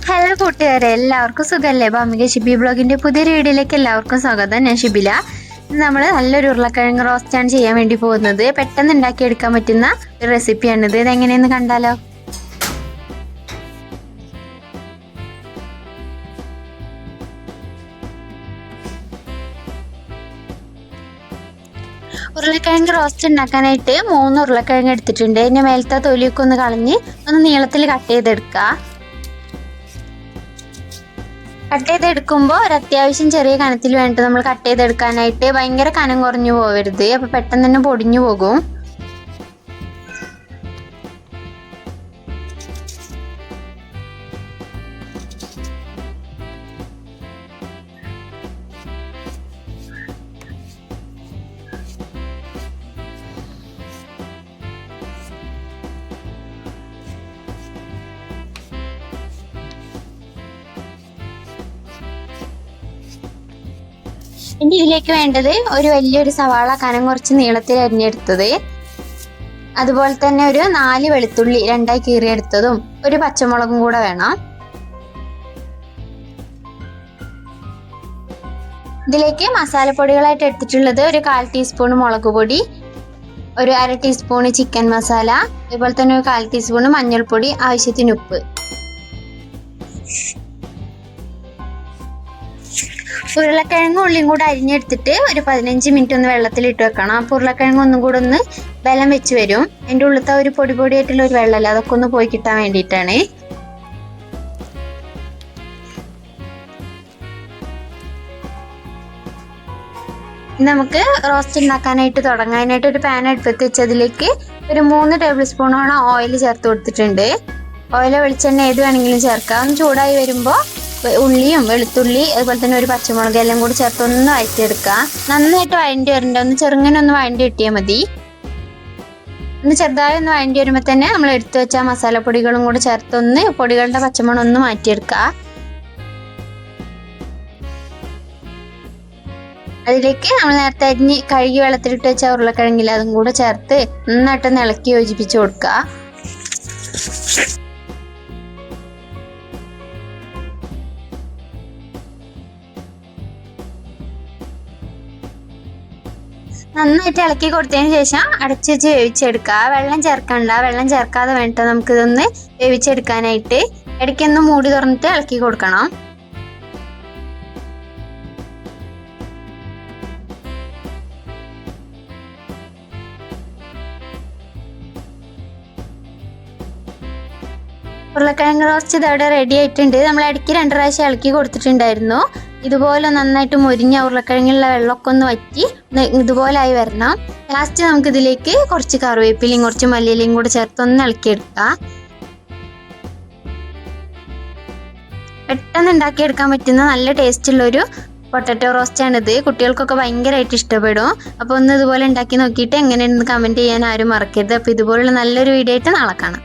Hello കൂട്ടുകാരെ എല്ലാവർക്കും സുഖമല്ലേ ബാമിക ഷിബി ബ്ലോഗിന്റെ പുതിയ വീഡിയോയിലേക്ക് എല്ലാവർക്കും സ്വാഗതം. ഞാൻ ഷിബില. നമ്മൾ നല്ലൊരു ഉരുളക്കിഴങ്ങ് റോസ്റ്റാണ് ചെയ്യാൻ വേണ്ടി പോകുന്നത്. പെട്ടെന്ന് ഉണ്ടാക്കിയെടുക്കാൻ പറ്റുന്ന ഒരു റെസിപ്പിയാണിത് ഇതെങ്ങനെയെന്ന് കണ്ടാലോ? ഉരുളക്കിഴങ്ങ് റോസ്റ്റ് ഉണ്ടാക്കാനായിട്ട് മൂന്ന് ഉരുളക്കിഴങ്ങ് എടുത്തിട്ടുണ്ട്. ഇതിന്റെ മേലത്തെ തൊലിയൊക്കെ ഒന്ന് കളഞ്ഞ് ഒന്ന് നീളത്തിൽ കട്ട് ചെയ്തെടുക്കുക കട്ട് ചെയ്തെടുക്കുമ്പോൾ ഒരു അത്യാവശ്യം ചെറിയ കനത്തിൽ വേണ്ടിട്ട് നമ്മൾ കട്ട് ചെയ്തെടുക്കാനായിട്ട് ഭയങ്കര കനം കുറഞ്ഞു പോകരുത് അപ്പൊ പെട്ടെന്ന് തന്നെ പൊടിഞ്ഞു പോകും. ഇനി ഇതിലേക്ക് വേണ്ടത് ഒരു വലിയൊരു സവാള കനം കുറച്ച് നീളത്തിൽ അരിഞ്ഞെടുത്തത്. അതുപോലെ തന്നെ ഒരു നാല് വെളുത്തുള്ളി രണ്ടായി കീറിയെടുത്തതും ഒരു പച്ചമുളകും കൂടെ വേണം. ഇതിലേക്ക് മസാലപ്പൊടികളായിട്ട് എടുത്തിട്ടുള്ളത് ഒരു കാൽ ടീസ്പൂൺ മുളക് പൊടി ഒരു അര ടീസ്പൂൺ ചിക്കൻ മസാല അതുപോലെ തന്നെ ഒരു കാൽ ടീസ്പൂൺ മഞ്ഞൾപ്പൊടി ആവശ്യത്തിന് ഉപ്പ്. ഉരുളക്കിഴങ്ങും ഉള്ളിയും കൂടെ അരിഞ്ഞെടുത്തിട്ട് ഒരു പതിനഞ്ച് മിനിറ്റ് ഒന്ന് വെള്ളത്തിൽ ഇട്ട് വെക്കണം. അപ്പോൾ ഉരുളക്കിഴങ്ങ് ഒന്നും കൂടെ ഒന്ന് ബലം വെച്ച് വരും. എന്റെ ഉള്ളിലത്തെ ഒരു പൊടി പൊടിയായിട്ടുള്ള ഒരു വെള്ളമല്ല അതൊക്കെ ഒന്ന് പോയി കിട്ടാൻ വേണ്ടിയിട്ടാണ്. നമുക്ക് റോസ്റ്റ് ഉണ്ടാക്കാനായിട്ട് തുടങ്ങാനായിട്ട് ഒരു പാൻ അടുപ്പത്ത് വെച്ചതിലേക്ക് ഒരു മൂന്ന് ടേബിൾ സ്പൂണോളം ഓയിൽ ചേർത്ത് കൊടുത്തിട്ടുണ്ട്. ഓയിൽ വെളിച്ചെണ്ണ ഏത് വേണമെങ്കിലും ചേർക്കാം. ചൂടായി വരുമ്പോൾ ഉള്ളിയും വെളുത്തുള്ളി അതുപോലെ തന്നെ ഒരു പച്ചമുളക് എല്ലാം കൂടി ചേർത്ത് ഒന്ന് വഴറ്റിയെടുക്കുക. നന്നായിട്ട് വഴണ്ടി വരണ്ട ഒന്ന് ചെറുങ്ങനെ ഒന്ന് വഴണ്ടി കിട്ടിയാൽ മതി. ഒന്ന് ചെറുതായി ഒന്ന് വഴണ്ടി വരുമ്പോൾ തന്നെ നമ്മൾ എടുത്തു വെച്ച മസാലപ്പൊടികളും കൂടി ചേർത്തൊന്ന് പൊടികളുടെ പച്ചമണം ഒന്ന് മാറ്റിയെടുക്കുക. അതിലേക്ക് നമ്മൾ നേരത്തെ അരിഞ്ഞ് കഴുകി വെള്ളത്തിലിട്ട് വെച്ച ഉരുളക്കിഴങ്ങിൽ അതും കൂടെ ചേർത്ത് നന്നായിട്ടൊന്ന് ഇളക്കി യോജിപ്പിച്ച് കൊടുക്കുക. നന്നായിട്ട് ഇളക്കി കൊടുത്തതിന് ശേഷം അടച്ചു വെച്ച് വേവിച്ചെടുക്കുക. വെള്ളം ചേർക്കണ്ട വെള്ളം ചേർക്കാതെ വേണ്ട. നമുക്കിതൊന്ന് വേവിച്ചെടുക്കാനായിട്ട് ഇടയ്ക്കൊന്ന് മൂടി തുറന്നിട്ട് ഇളക്കി കൊടുക്കണം. ഉരുളക്കിഴങ്ങ് റോസ്റ്റ് ഇതവിടെ റെഡി ആയിട്ടുണ്ട്. നമ്മൾ ഇടയ്ക്ക് രണ്ട് പ്രാവശ്യം ഇളക്കി കൊടുത്തിട്ടുണ്ടായിരുന്നു. ഇതുപോലെ നന്നായിട്ട് മുരിഞ്ഞ ഉരുളക്കിഴങ്ങുള്ള വെള്ളമൊക്കെ ഒന്ന് വറ്റി ഇതുപോലെ ആയി വരണം. ലാസ്റ്റ് നമുക്ക് ഇതിലേക്ക് കുറച്ച് കറിവേപ്പിലയും കുറച്ച് മല്ലിയിലയും കൂടെ ചേർത്ത് ഒന്ന് ഇളക്കിയെടുക്കാം. പെട്ടെന്ന് ഉണ്ടാക്കിയെടുക്കാൻ പറ്റുന്ന നല്ല ടേസ്റ്റുള്ള ഒരു പൊട്ടറ്റോ റോസ്റ്റാണിത് കുട്ടികൾക്കൊക്കെ ഭയങ്കരമായിട്ട് ഇഷ്ടപ്പെടും. അപ്പോൾ ഒന്ന് ഇതുപോലെ ഉണ്ടാക്കി നോക്കിയിട്ട് എങ്ങനെയാണെന്ന് കമന്റ് ചെയ്യാൻ ആരും മറക്കരുത്. അപ്പോൾ ഇതുപോലുള്ള നല്ലൊരു വീഡിയോ ആയിട്ട് നാളെ കാണാം.